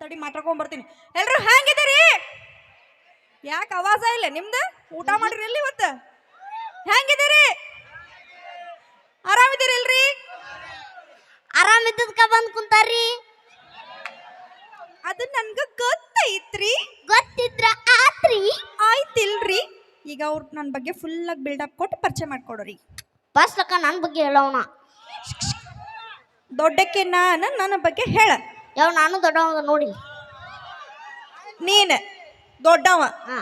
ತಡಿ ಮಾತಾಡ್ಕೊಂಡ್ ಬರ್ತೀನಿ ಎಲ್ರು ಹೆಂಗಿದ್ದೀರಿ? ಯಾಕೆ ಆವಾಜ ಇಲ್ಲ? ನಿಮ್ದು? ಊಟ ಮಾಡ್ರಿ ಎಲ್ಲಿ ಇವತ್ತು? ಹೆಂಗಿದ್ದೀರಿ? ಆರಾಮಿದ್ದೀರಿ ಇಲ್ರಿ ಆರಾಮಿದ್ದದ್ಕ ಬಂದ್ ಕುಂತಾರ್ರಿ. ಅದು ನನ್ಗ ಗೊತ್ತೈತ್ರಿ. ಗೊತ್ತಿದ್ರ ಆತ್ರಿ. ಆಯ್ತಿಲ್ರಿ. ಈಗ ಅವ್ರು ನನ್ನ ಬಗ್ಗೆ ಫುಲ್ ಆಗಿ ಬಿಲ್ಡಪ್ ಕೊಟ್ಟು ಪರಿಚಯ ಮಾಡ್ಕೊಡೋರಿ. ಫಸ್ಟ್ ಅಕ್ಕ ನನ್ನ ಬಗ್ಗೆ ಹೇಳೋಣ. ದೊಡ್ಡಕ್ಕೆ ನಾನು ನನ್ನ ಬಗ್ಗೆ ಹೇಳ. ಯಾವ ನಾನು ದೊಡ್ಡವ ನೋಡಿ ನೀನ್ ದೊಡ್ಡವ. ಹಾ.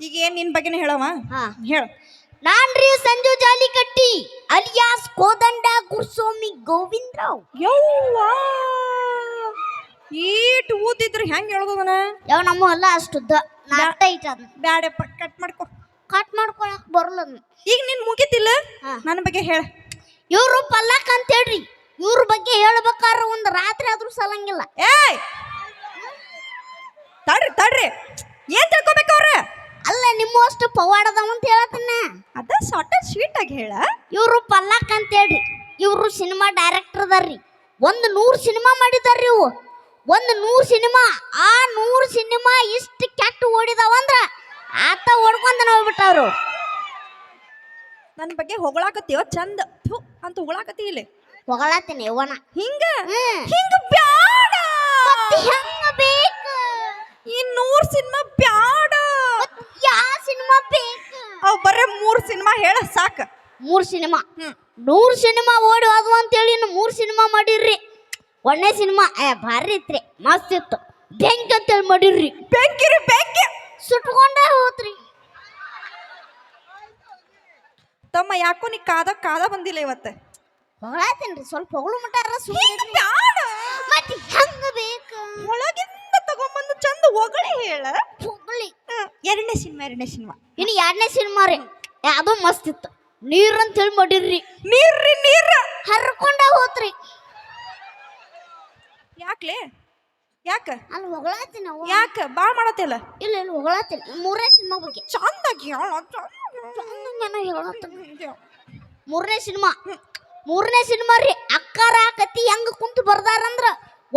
ಈಗ ಏನ್ ನಿನ್ ಬಗ್ಗೆ ಹೇಳವ ಹಾ. ಹೇಳ. ನಾನ್ರಿ ಸಂಜು ಜಾಲಿಕಟ್ಟಿ ಅಲಿಯಾಸ್ ಕೋದಂಡ ಗುರುಸ್ವಾಮಿ ಗೋವಿಂದರಾವ್. ಯವ್ವಾ. ಈಟ್ ಊದಿದ್ರೆ ಹೆಂಗ್ ಹೇಳ್ಬೋದನ? ಯಾವ ನಮ್ಮ ಅಲ್ಲ ಅಷ್ಟುದ್ದ. ನಾಟ ಐಟ ಅದ್ನ ಬ್ಯಾಡಪ್ಪ ಕಟ್ ಮಾಡ್ಕೊ. ಕಟ್ ಮಾಡ್ಕೊಳಕ್ ಬರಲ್ಲ ಅದ್ನ. ಈಗ ನಿನ್ ಮುಗಿತಿಲ್ಲ? ಹಾ. ನನ್ನ ಬಗ್ಗೆ ಹೇಳ. ಇವ್ರು ಪಲ್ಲಕ್ ಅಂತ ಹೇಳ್ರಿ. ಇವ್ರ ಬಗ್ಗೆ ಹೇಳ್ಬೇಕಾರ ಒಂದು ರಾತ್ರಿ ಆದ್ರೂ ಸಲಂಗಿಲ್ಲ. ಏಯ್! ತಡ್ರಿ ತಡ್ರಿ. ಏನ್ ತಿಳ್ಕೊಬೇಕು ಅವ್ರ? ಅಲ್ಲ ನಿಮ್ಮ ಅಷ್ಟು ಪವಾಡದವ ಅಂತ ಹೇಳತ್ತನ್ನ ಅದ ಅಂಡ್ ಸ್ವೀಟ್ ಆಗಿ ಹೇಳ. ಇವ್ರು ಪಲ್ಲಕ್ ಅಂತ ಹೇಳ್ರಿ ಇವ್ರು ಸಿನಿಮಾ ಡೈರೆಕ್ಟರ್ ಅದಾರ್ರಿ. ಒಂದು ನೂರು ಸಿನಿಮಾ ಮಾಡಿದಾರ್ರಿ ಇವು ಒಂದು ನೂರು ಸಿನಿಮಾ ಆ ನೂರು ಸಿನಿಮಾ ಇಷ್ಟು ಕೆಟ್ಟ ಓಡಿದಾವಂದ್ರ ಆತ ಓಡ್ಕೊಂಡ ಹೋಗ್ಬಿಟ್ಟವ್ರು. ನನ್ನ ಬಗ್ಗೆ ಹೊಗಳಾಕತ್ತೀವ ಚಂದ. ಥು ಅಂತ ಹೊಗಳಾಕತ್ತಿ ಇಲ್ಲಿ. ಹೊಗಳತ್ತೀನಿ ಯವ್ವನ ಹಿಂಗ. ಹಿಂಗ ಬ್ಯಾಡ! ಹೆಂಗ ಬೇಕು? ಈ ನೂರ್ ಸಿನಿಮಾ ಬ್ಯಾಡ! ಯಾ ಸಿನಿಮಾ ಬೇಕು? ಅವ್ ಬರೇ ಮೂರ್ ಸಿನಿಮಾ ಹೇಳ ಸಾಕ. ಮೂರು ಸಿನಿಮಾ? ನೂರ್ ಸಿನಿಮಾ ಓಡಿ ಹೋದ್ವು ಅಂತೇಳಿ ಇನ್ನು ಮೂರು ಸಿನಿಮಾ ಮಾಡಿರ್ರಿ. ಒಂದನೇ ಸಿನಿಮಾ. ಭಾರಿ ಇತ್ರಿ. ಮಸ್ತ್ ಇತ್ತು. ಬೆಂಕಿ ಅಂತೇಳಿ ಮಾಡಿರ್ರಿ. ಬೆಂಕಿ ರೀ ಬೆಂಕಿ! ಸುಟ್ಕೊಂಡೇ ಹೋತ್ರಿ. ತಮ್ಮ ಯಾಕೋ ನೀ ಕಾದ ಕಾದ ಬಂದಿಲ್ಲ ಇವತ್ತು? ಹೊಗಳಾತೇನ್ರಿ ಸ್ವಲ್ಪ ಹೊಗಳು ಮಟ್ಟಾರ ಹಿಂಗ ಬ್ಯಾಡ ಮತ್ತೆ ಹೆಂಗ ಬೇಕು ಒಳಗಿಂದ ತಗೊಂಬಂದು ಚಂದ ಹೊಗಳಿ ಹೇಳ ಹೊಗಳಿ ಹ್ಮ್. ಎರಡನೇ ಸಿನಿಮಾ ಎರಡನೇ ಸಿನಿಮಾ ಇನ್ನು ಎರಡನೇ ಸಿನಿಮಾ ರೀ ಏ, ಅದು ಮಸ್ತ್ ಇತ್ತು ನೀರ್ ಅಂತ ಹೇಳಿ ಮಾಡಿರ್ರಿ ನೀರ್ರಿ ನೀರ್ ಹರ್ಕೊಂಡ ಹೋತ್ರಿ ಯಾಕ್ಲೆ ಯಾಕ ಅಲ್ಲಿ ಹೊಗಳಾತೀನಿ ಅವ್ವ. ಯಾಕ ಬಾಳ್ ಮಾಡತ್ತಿಲ್ಲ ಇಲ್ಲ ಇಲ್ಲ ಹೊಗಳಾತೀನಿ ಮೂರನೇ ಸಿನಿಮಾ ಬಗ್ಗೆ ಚಂದಾಗಿ ಹೇಳ ಚಂದಂಗನ ಹೇಳತ್ತೀನಿ. ಮೂರನೇ ಸಿನಿಮಾ ಮೂರನೇ ಸಿನಿಮಾ ರೀ ಅಕ್ಕಾರ ಕತಿ ಹೆಂಗ ಕುಂತು ಬರ್ದಾರಂದ್ರ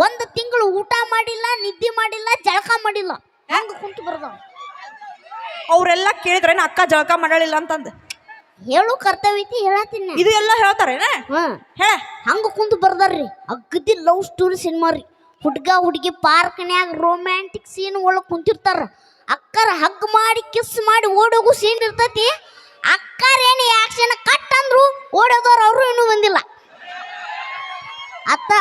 ಒಂದು ತಿಂಗಳು ಊಟ ಮಾಡಿಲ್ಲ ನಿದ್ದೆ ಮಾಡಿಲ್ಲ ಜಳಕ ಮಾಡಿಲ್ಲ. ಹೆಂಗ ಕುಂತು ಬರ್ದ ಅವರೆಲ್ಲ ಕೇಳಿದ್ರೆ ಅಕ್ಕ ಜಳಕ ಮಾಡಲಿಲ್ಲ ಅಂತಂದು. ಹೇಳು ಕರ್ತವ್ಯ ಐತಿ ಹೇಳತ್ತೀನಿ. ಇದು ಎಲ್ಲ ಹೇಳ್ತಾರೇನ? ಹ್ಮ್ ಹೇಳ. ಹಂಗ ಕುಂತು ಬರ್ದಾರ್ರಿ ಅಗ್ದಿ ಲವ್ ಸ್ಟೋರಿ ಸಿನಿಮಾ ರೀ. ಹುಡ್ಗ ಹುಡುಗಿ ಪಾರ್ಕ್ನ್ಯಾಗ ರೊಮ್ಯಾಂಟಿಕ್ ಸೀನ್ ಒಳಗೆ ಕುಂತಿರ್ತಾರ. ಅಕ್ಕರ ಹಗ್ ಮಾಡಿ ಕಿಸ್ ಮಾಡಿ ಓಡೋಗು ಸೀನ್ ಇರ್ತೈತಿ. ಅಕ್ಕರ ಏನು ಆಕ್ಷನ್ ಕಟ್ ಅಂದ್ರು ಓಡೋದವ್ರು ಅವರು ಇನ್ನೂ ಬಂದಿಲ್ಲ. ಅತ್ತ.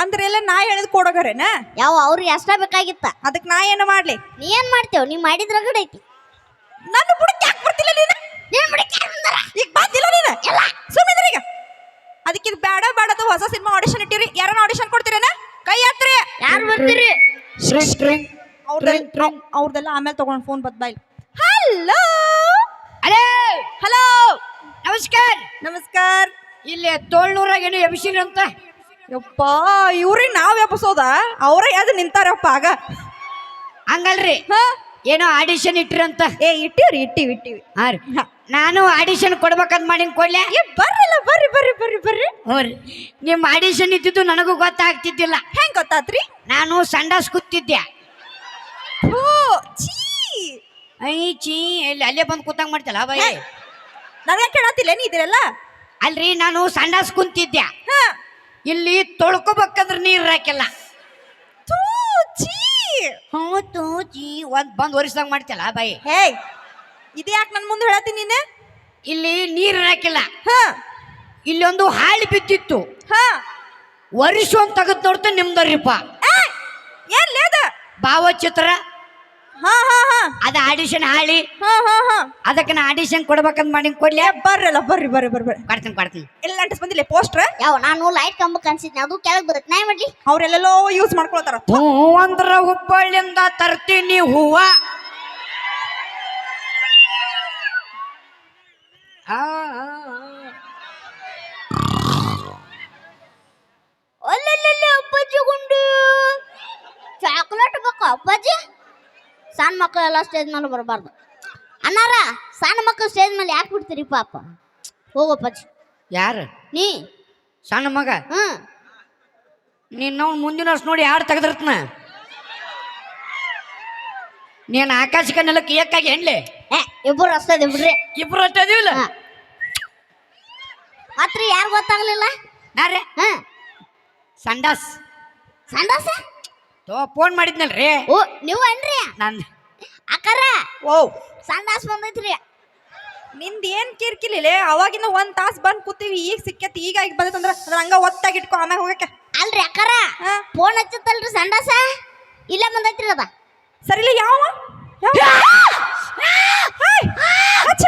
ಅಂದ್ರೆ ಎಲ್ಲ ನಾ ಹೇಳಿದ್ ಕೊಡೋಗರೇನ? ಯಾವ ಅವ್ರಿಗೆ ಅಷ್ಟ ಬೇಕಾಗಿತ್ತ. ಅದಕ್ಕೆ ನಾ ಏನು ಮಾಡ್ಲಿ? ನೀ ಏನ್ ಮಾಡ್ತೇವ್? ನೀ ಮಾಡಿದ್ರ ಗಡ ಐತಿ. ನನ್ನ ಬುಡಕ್ಕೆ ಯಾಕೆ ಬಿಡ್ತಿಲ್ಲ ನೀನು? ನೀನ್ ಬಿಡಕ್ಕೆ ಬಂದಾರ? ಈಗ ಬಂದಿಲ್ಲ ನೀನು? ಇಲ್ಲ. ಸುಮ್ಮಿದ್ರಿ ಈಗ. ಅದಕ್ಕೆ ಇದು ಬೇಡ ಬೇಡ ಅದು ಹೊಸ ಸಿನಿಮಾ ಆಡಿಷನ್ ಇಟ್ಟಿರಿ. ಯಾರನ್ನ ಆಡಿಷನ್ ಕೊಡ್ತೀರೇನ? ಕೈ ಹತ್ರಿ ಯಾರು ಬರ್ತೀರಿ? ಅವ್ರದೆಲ್ಲ ಅವ್ರದೆಲ್ಲ ಆಮೇಲೆ ತಗೊಂಡ್ ಫೋನ್ ಬದ್ ಬಾಯ್ ಹಲೋ ನಮಸ್ಕಾರ. ನಮಸ್ಕಾರ. ಇಲ್ಲಿ ತೋಳ್ನೂರಾಗ ಏನು ಎಬ್ಸಿರಿ ಅಂತ? ಯಪ್ಪ ಇವ್ರಿಗೆ ನಾವ್ ಎಬ್ಸೋದ ಅವ್ರ ಅದು ನಿಂತಾರಪ್ಪ ಆಗ. ಹಂಗಲ್ರಿ. ಹ? ಏನೋ ಆಡಿಷನ್ ಇಟ್ಟಿರಂತ ಏ ಇಟ್ಟಿವ್ರಿ ಇಟ್ಟಿವಿ ಇಟ್ಟಿವಿ. ಹಾ ರೀ. ನಾನು ಆಡಿಷನ್ ಕೊಡ್ಬೇಕಂತ ಮಾಡಿ ಕೊಡ್ಲೆ? ಏ ಬರ್ರಲ್ಲ ಬರ್ರಿ ಬರ್ರಿ ಬರ್ರಿ ಬರ್ರಿ. ಹ್ಞೂ ರೀ. ನಿಮ್ಮ ಆಡಿಷನ್ ಇದ್ದಿದ್ದು ನನಗೂ ಗೊತ್ತಾಗ್ತಿದ್ದಿಲ್ಲ. ಹೆಂಗ್ ಗೊತ್ತಾತ್ರಿ? ನಾನು ಸಂಡಾಸ್ ಕೂತಿದ್ದೆ. ಹೋ ಛೀ. ಐ ಚೀ ಇಲ್ಲಿ ಅಲ್ಲೇ ಬಂದು ಕೂತಂಗ್ ಮಾಡ್ತಲ್ಲ ಬಾಯ್ ನನಗೆ ಕೇಳತ್ತಿಲ್ಲ ನೀ ಇದಿರಲ್ಲ ಅಲ್ರಿ ನಾನು ಸಂಡಾಸ್ ಕುಂತಿದ್ದೆ. ಹ. ಇಲ್ಲಿ ತೊಳ್ಕೊಬೇಕಂದ್ರೆ ನೀರು ಹಾಕಿಲ್ಲ ಹ್ಞೂ ತೂ ಚೀ ಒಂದ್ ಬಂದ್ ಒರಿಸ್ದಂಗ್ ಮಾಡ್ತಿಲ್ಲ ಬಾಯಿ. ಹೇ ಇದು ಯಾಕೆ ನನ್ನ ಮುಂದೆ ಹೇಳತ್ತೀನಿ ನೀನು? ಇಲ್ಲಿ ನೀರು ಹಾಕಿಲ್ಲ ಇಲ್ಲೊಂದು ಇಲ್ಲಿ ಒಂದು ಹಾಳಿ ಬಿದ್ದಿತ್ತು. ಹ. ಅಂತ ತೆಗೆದು ನೋಡ್ತಾ ನಿಮ್ದರಿಪ್ಪ ಏನ್ ಲೇದ? ಭಾವಚಿತ್ರ ಹಾ ಹಾ ಹಾ. ಅದ ಆಡಿಷನ್ ಹಾಳಿ. ಹಾ ಹಾ ಹಾ. ಅದಕ್ಕೆ ನಾ ಆಡಿಷನ್ ಕೊಡ್ಬೇಕಂತ ಮಾಡಿ ಕೊಡ್ಲಿ. ಬರ್ರಲ್ಲ ಬರ್ರಿ ಬರ್ರಿ ಬರ್ರಿ ಬರ್ರಿ. ಕೊಡ್ತೀನಿ ಕೊಡ್ತೀನಿ. ಎಲ್ಲ ಅಂಟಿಸ್ ಬಂದಿಲ್ಲ ಪೋಸ್ಟರ್ ಯಾವ ನಾನು ಲೈಟ್ ಕಂಬ ಕನ್ಸಿದ್ನಿ ಅದು ಕೆಳಗೆ ಬರುತ್ತೆ. ನಾ ಏನ್ ಮಾಡ್ಲಿ? ಅವ್ರೆಲ್ಲೆಲ್ಲೋ ಯೂಸ್ ಮಾಡ್ಕೊಳ್ತಾರ ಹೂ ಅಂದ್ರ ಹುಬ್ಬಳ್ಳಿಯಿಂದ ತರ್ತೀನಿ ಹೂವ. ಆ, ಆ, ಆ. ಅಲ್ಲಲ್ಲಿ ಅಪ್ಪಾಜಿ ಗುಂಡು. ಚಾಕ್ಲೇಟ್ ಬೇಕು ಅಪ್ಪಾಜಿ? ಸಣ್ಣ ಮಕ್ಕಳೆಲ್ಲ ಸ್ಟೇಜ್ ಮೇಲೆ ಬರಬಾರ್ದು. ಅನ್ನಾರ ಸಣ್ಣ ಮಕ್ಕಳು ಸ್ಟೇಜ್ ಮೇಲೆ ಯಾಕೆ ಬಿಡ್ತೀರಿ ಪಾಪ? ಹೋಗಪ್ಪಾಜಿ ಯಾರು? ನೀ. ಸಣ್ಣ ಮಗ? ನೀನು ನಿನ್ನ ಮುಂದಿನ ವರ್ಷ ನೋಡಿ ಯಾರು ತೆಗೆದಿರ್ತನ? ನೀನು ಆಕಾಶಕ್ಕೆ ನೆಲಕ್ಕೆ ಏಕಾಗಿ ಹೆಣ್ಲೆ? ಏ ಇಬ್ಬರು ಅಷ್ಟೇ ಬಿಡ್ರಿ. ಇಬ್ರು ಅಷ್ಟೇ ಇದೀವಿಲ್ಲ ಹಾ. ಮತ್ರಿ ಯಾರು ಗೊತ್ತಾಗ್ಲಿಲ್ಲ? ಯಾರೇ ಹಾ ಸಂಡಾಸ್. ಸಂಡಾಸ? ತೋ ಫೋನ್ ಮಾಡಿದ್ನಲ್ರಿ? ಓ ನೀವು ಅನ್ರಿ? ನಾನು ಅಕ್ಕಾರ ಓ. ಸಂಡಾಸ್ ಬಂದೈತ್ರಿ. ನಿಂದ ಏನು ಕಿರ್ಕಿಲಿಲ್ಲ ಅವಾಗಿನ ಒಂದು ತಾಸು ಬಂದ್ ಕೂತೀವಿ ಈಗ ಸಿಕ್ಕತಿ ಈಗ ಈಗ ಬಂದೈತಂದ್ರ ಅದ್ರ ಹಂಗ ಒತ್ತಾಗಿ ಇಟ್ಕೊ ಆಮ್ಯಾಗ ಹೋಗಕ್ಕೆ. ಅಲ್ರಿ ಅಕ್ಕಾರ ಹಾ. ಫೋನ್ ಹಚ್ಚತ್ತಲ್ರಿ ಸಂಡಾಸ ಇಲ್ಲ ಬಂದೈತ್ರಿ ಅದ. ಸರಿಲ್ಲ ಯಾವ? ಯಾವ? ಹಚ್ಚ.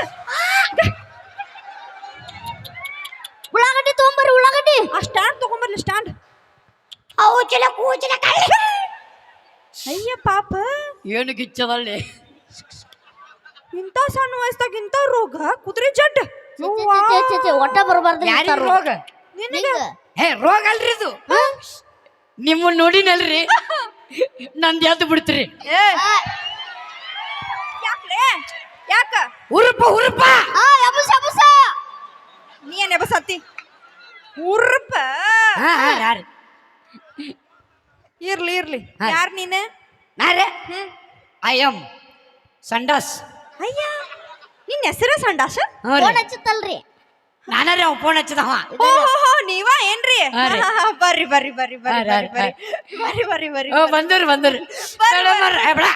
ಉಳ್ಳಾಗಡ್ಡಿ ತಗೊಂಬರ್ರಿ ಉಳ್ಳಾಗಡ್ಡಿ. ಆ ಸ್ಟ್ಯಾಂಡ್ ತಗೊಂಬರ್ಲಿ ಸ್ಟ್ಯಾಂಡ್ ಅವು ಚಿಲ ಕೂಚಿಲ ಅಯ್ಯ ಪಾಪ. ಏನು ಗಿಚ್ಚದಲ್ಲಿ ಇಂಥ ಸಣ್ಣ ವಯಸ್ಸಾಗ ಇಂಥ ರೋಗ? ಕುದುರೆ ಜಡ್ ಒಟ್ಟ ಬರಬಾರ್ದು ಯಾರಿಗ ರೋಗ? ಹೇ ರೋಗ ಅಲ್ರಿ ಇದು. ನಿಮ್ಮನ್ನ ನೋಡಿನಲ್ರಿ? ನಂದು ಎದ್ದು ಬಿಡ್ತೀರಿ. ಏ. ಯಾಕ್ಲೆ? ಯಾಕ? ಉರುಪ ಉರುಪ ಆ ಎಬಸ ಎಬುಸ. ನೀ ಏನ್ ಎಬಸತ್ತಿ ಉರುಪ ಹಾ ಹಾ ಯಾರು ಇರ್ಲಿ ಇರ್ಲಿ ಹಾ. ಯಾರ್ ನೀನೆ ನಾರೇ ಹ್ಮ್ ಐ ಎಂ ಸಂಡಾಸ್ ಅಯ್ಯ ನಿನ್ ಹೆಸರ ಸಂಡಾಸ ಹ್ಞೂ ರೀ ಫೋನ್ ಹಚ್ಚತ್ತಲ್ರಿ ನಾನಾರೇ ಅವ ಫೋನ್ ಹಚ್ಚದವ ಓ ಹೋ ಹೋ ನೀವ ಏನ್ರಿ ಹಾ ರೀ. ಹಾ, ಹಾ, ಬರ್ರಿ ಬರ್ರಿ ಬರ್ರಿ ಬರ್ರಿ ಹಾ, ಬರ್ರಿ ಹಾ, ಬರ್ರಿ ಬರ್ರಿ ಬರ್ರಿ ಬರ್ರಿ ಓ ಬಂದರು ಬಂದರು ಮೇಡಮ್ ಅವ್ರ ಏ, ಬೇಡ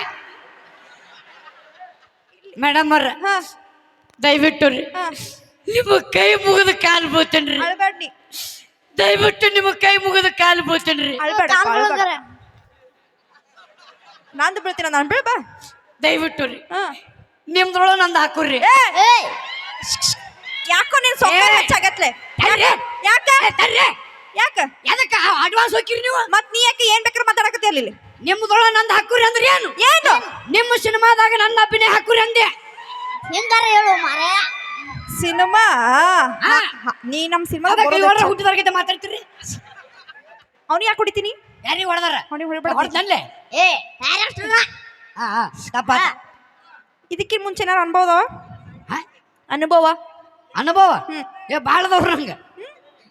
ಮೇಡಮ್ ಅವ್ರ ಹಾ ದಯವಿಟ್ಟು ರೀ ಹಾ ನಿಮ್ಮ ಕೈ ಮುಗಿದ ಕಾಲು ಬೋತೇನ್ರಿ ಅಳ್ಬೇಡ್ನಿ ದಯವಿಟ್ಟು ನಿಮ್ಮ ಕೈ ಮುಗಿದ ಕಾಲು ಬೀಳ್ತೇನ್ರಿ ಅಳ್ಬೇಡ ಕಾಲ್ ಅಳ್ಬೇಡ. ಮುಳ್ಗರ. ನಂದು ಬೀಳ್ತೀನ ನಾನು ಬೀಳ್ಬ ದಯವಿಟ್ಟು ರೀ. ಹಾ. ನಿಮ್ದ್ರೊಳಗೆ ನಂದು ಹಾಕುರ್ರಿ ಏಯ್. ಯಾಕೋ ನೀನ್ ಸೊಕ್ಕ ಏ. ಹೆಚ್ಚಾಗತ್ಲೆ? ತರ್ರಿ. ಯಾಕ? ಏ, ತರ್ರಿ ಯಾಕ? ಎದಕ್ಕ ಅಡ್ವಾನ್ಸ್ ಹೋಗಿರಿ ನೀವು? ಮತ್ ನೀ ಯಾಕೆ ಏನ್ ಬೇಕಾದ್ರೆ ಮಾತಾಡಕತ್ತಿ ಅಲ್ಲಿ ನಿಮ್ದ್ರೊಳ ನಂದು ಹಾಕುರಿ ಅಂದ್ರೆ ಏನು? ಏನು? ನಿಮ್ಮ ಸಿನಿಮಾದಾಗ ನನ್ನ ಅಭಿನಯ ಹಾಕುರಿ ಅಂದೆ. ಹೆಂಗಾರ ಹೇಳು ಮಾರೇ ಸಿನಿಮಾ? ಹಾ. ನೀ ನಮ್ಮ ಸಿನಿಮಾ ಅದಕ್ಕೆ ಇವ್ರ ಹುಟ್ಟಿದವ್ರಿಗೆ ಮಾತಾಡ್ತೀರಿ ಅವ್ನು ಯಾಕೆ ಕುಡಿತೀನಿ ಯಾರಿಗೆ ಹೊಡೆದಾರ? ಅವ್ನಿಗೆ ಹೊಡೆದಲ್ಲೇ ಏ ಡೈರೆಕ್ಟರ್ ಹಾ ಹಾ ತಪ್ಪ ಇದಕ್ಕಿಂತ ಮುಂಚೆ ಏನಾರು ಅನ್ಬೋದ? ಹಾ? ಅನುಭವ? ಅನುಭವ. ಏ ಬಾಳದವ್ರ ನಂಗೆ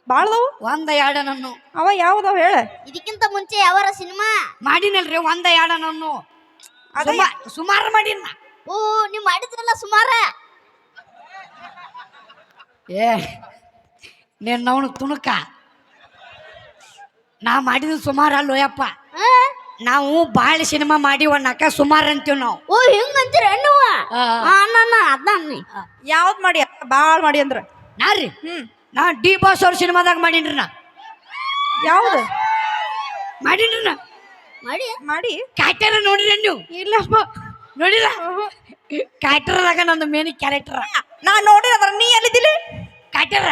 ಬಾಳದವು? ಒಂದ ಎರಡ ನನ್ನ ಅವ ಯಾವ್ದವ ಹೇಳ? ಇದಕ್ಕಿಂತ ಮುಂಚೆ ಯಾವಾರ ಸಿನಿಮಾ? ಮಾಡಿನಲ್ರಿ ಒಂದ ಎರಡ ನನ್ನ ಅದೇ ಸುಮಾರು ಮಾಡಿನ. ಓ ನೀವು ಮಾಡಿದ್ರಲ್ಲ ಸುಮಾರ? ಏ ನೀನ್ ಅವನು ತುಣುಕ. ನಾ ಮಾಡಿದ ಸುಮಾರು ಅಲ್ಲೋಯಪ್ಪ? ನಾವು ಭಾಳ ಸಿನಿಮಾ ಮಾಡಿ ಅಕ್ಕ ಸುಮಾರು ಅಂತೀವಿ ನಾವು. ಓ ಹಿಂಗಂತೀರ ಹೆಣ್ಣುವ ಆ. ಅನ್ನ ಅದನ್ನ ಯಾವ್ದ್ ಮಾಡಿ ಬಾಳ್ ಮಾಡಿ ಅಂದ್ರೆ. ನಾ ರೀ? ಹ್ಮ್. ನಾ ಡಿ ಬಾಸ್ ಅವ್ರ ಸಿನಿಮಾದಾಗ ಮಾಡೀನ್ರಿ ನಾ. ಯಾವ್ದು? ಮಾಡೀನ್ರಿ ನಾ. ಮಾಡಿ. ಮಾಡಿ. ಕಾಯ್ತಾರ ನೋಡಿರಿ ನೀವು? ಇಲ್ಲಪ್ಪ ನೋಡಿಲ್ಲ? ಕ್ಯಾರೆಕ್ಟರ್ದಾಗ ನಂದು ಮೇನ್ ಕ್ಯಾರೆಕ್ಟರ್ ನಾ ನೋಡಿದ್ರ ನೀ ಎಲ್ಲಿದ್ದಿಲಿ? ಕ್ಯಾರೆಕ್ಟರ್?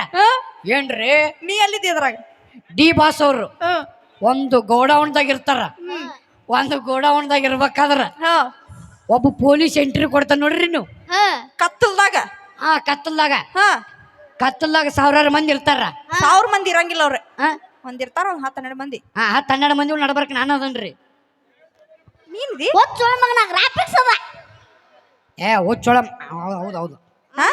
ಏನ್ರಿ? ನೀ ಎಲ್ಲಿದ್ದಿ ಅದ್ರಾಗ? ಡಿ ಬಾಸ್ ಅವರು. ಒಂದು ಗೋಡೌನ್ದಾಗ ಇರ್ತಾರ. ಒಂದು ಗೋಡೌನ್ದಾಗ ಇರ್ಬೇಕಾದ್ರ ಹ. ಒಬ್ಬ ಪೊಲೀಸ್ ಎಂಟ್ರಿ ಕೊಡ್ತಾನ ನೋಡ್ರಿ ನೀವು. ಕತ್ತಲ್ದಾಗ? ಹಾ ಕತ್ತಲ್ದಾಗ. ಹಾ. ಕತ್ತಲ್ದಾಗ ಸಾವಿರಾರು ಮಂದಿ ಇರ್ತಾರ. ಸಾವಿರ ಮಂದಿ ಇರಂಗಿಲ್ಲ ಅವ್ರ. ಹಾ. ಒಂದ್ ಇರ್ತಾರ ಒಂದ್ ಹತ್ತು ಹನ್ನೆರಡು ಮಂದಿ. ಹಾ ಹತ್ತು ಹನ್ನೆರಡು ಮಂದಿ ನಡ್ಬರ್ಕ ನಾನು ಅದನ್ರಿ. ನೀನ್ದಿ ಒತ್ ಚೋಳ ಮಗನ ಗ್ರಾಫಿಕ್ಸ್ ಅದ. ಏ ಹುಚ್ಚೊಳ ಹೌದು ಹೌದು ಹಾ?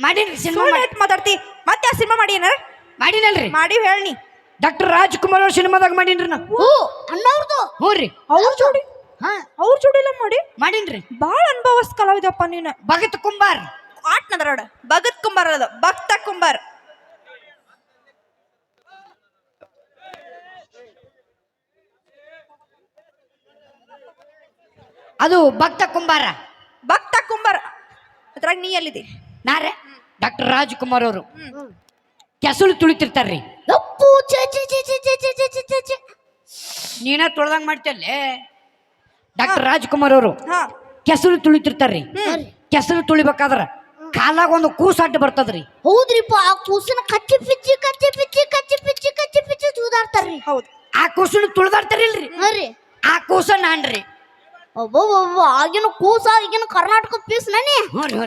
ಮಾಡೀನ್ರಿ ಸಿನಿಮಾ ಸುಳ್ಳು ಹೇಳ್ತ್ ಮಾತಾಡ್ತಿ. ಮತ್ತೆ ಆ ಸಿನಿಮಾ ಮಾಡಿ ಏನಾರ? ಮಾಡಿನಲ್ರಿ. ಮಾಡಿ ಹೇಳಿ ಡಾಕ್ಟರ್ ರಾಜ್ಕುಮಾರ್ ಅವ್ರ ಸಿನಿಮಾದಾಗ ಮಾಡೀನ್ರಿ ನಾ. ಓ ಅಣ್ಣವ್ರದು. ಹ್ಞೂ ರೀ ಅವ್ರ ಜೋಡಿ ಹಾ. ಅವ್ರ ಜೋಡಿ ಎಲ್ಲ ಮಾಡಿ. ಮಾಡೀನ್ರಿ. ಬಾಳ ಅನುಭವಸ್ ಕಲಾವಿದಪ್ಪ ನೀನು. ಭಗತ್ ಕುಂಬಾರ್. ಆಟ್ ನದ್ರಾಡ ಭಗತ್ ಕುಂಬಾರ್ ಅದ. ಭಕ್ತ ಕುಂಬಾರ್. ಅದು ಭಕ್ತ ಕುಂಬಾರ. ಭಕ್ತ ಕುಂಬಾರ. ಅದ್ರಾಗ ನೀ ಎಲ್ಲಿದೆ? ನಾರೇ ಡಾಕ್ಟರ್ ರಾಜ್ಕುಮಾರ್ ಅವರು. ಕೆಸಲು ತುಳಿತಿರ್ತಾರ್ರಿ. ಯಪ್ಪು ಛೆ ಛೆ ಛೆ ಛೆ ಛೆ ಛೆ ಛೆ ಛೆ ಛೆ. ಛೆ. ನೀನ ತುಳ್ದಂಗ್ ಮಾಡ್ತಲ್ಲೇ ಡಾಕ್ಟರ್ ರಾಜ್ಕುಮಾರ್ ಅವರು. ಹಾ. ಕೆಸರು ತುಳಿತಿರ್ತಾರ್ರಿ. ಕೆಸರು ತುಳಿಬೇಕಾದ್ರ ಕಾಲಾಗ ಒಂದು ಕೂಸ ಅಡ್ಡ ಬರ್ತದ್ರಿ. ಹೌದ್ರಿಪ್ಪ ಆ ಕೂಸಿನ ಕಚ್ಚಿ ಪಿಚ್ಚಿ ಕಚ್ಚಿ ಪಿಚ್ಚಿ ಕಚ್ಚಿ ಪಿಚ್ಚಿ ಕಚ್ಚಿ ಪಿಚ್ಚಿ ಚೂದಾಡ್ತಾರ್ರಿ ಹೌದು. ಆ ಕೂಸನ್ನು ತುಳಿದಾಡ್ತಾರಿಲ್ರಿ. ಹಾ ರೀ. ಆ ಕೂಸ ನಾನ್ರಿ ಒಬ್ಬೊಬ್ಬ ಆಗಿನ ಕೂಸ ಆಗಿನ ಕರ್ನಾಟಕ ಪೀಸ್ ನಾನೇ.